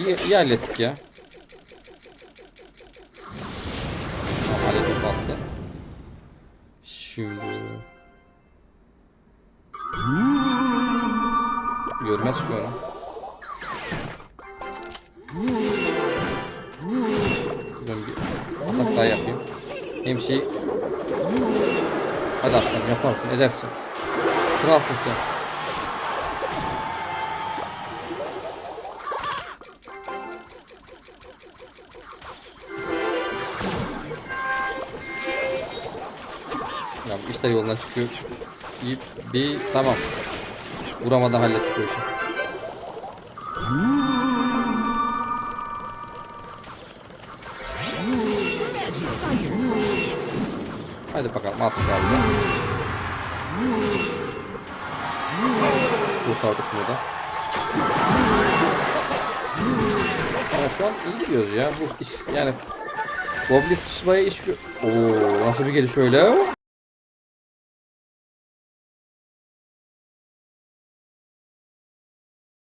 iyi, iyi hallettik ya. Tamam hallettik battı. Şimdi... Görmez ki onu. Ben bir atak daha yapayım. Hem şey... Hadi aslanım yaparsın edersin. Kralsın sen. Ya bu işler yolundan çıkıyor. İyi bir tamam. Vuramadan hallettik bu işi. Hadi bakalım az kaldı. Kurtardık bunu da. Ama şu an iyi gidiyoruz ya. Bu iş yani Goblin Fishba'ya iş Oo nasıl bir geliş öyle?